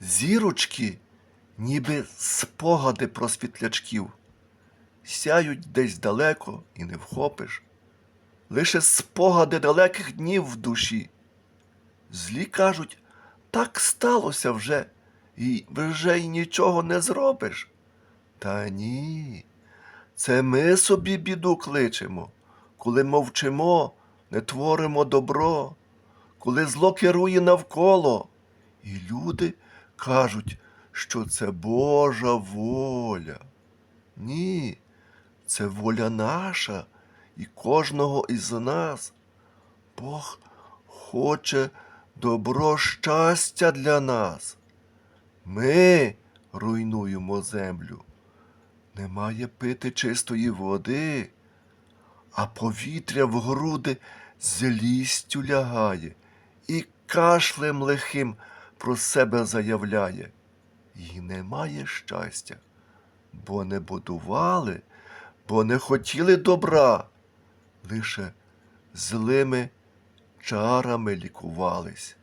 Зірочки, ніби спогади про світлячків, сяють десь далеко і не вхопиш. Лише спогади далеких днів в душі. Злі кажуть, так сталося вже, і вже й нічого не зробиш. Та ні, це ми собі біду кличемо, коли мовчимо, не творимо добро, коли зло керує навколо, і люди кажуть, що це Божа воля. Ні, це воля наша і кожного із нас. Бог хоче добро щастя для нас. Ми руйнуємо землю. Немає пити чистої води, а повітря в груди злістю лягає і кашлем лихим про себе заявляє. І немає щастя, бо не будували, бо не хотіли добра, лише злими чарами лікувались.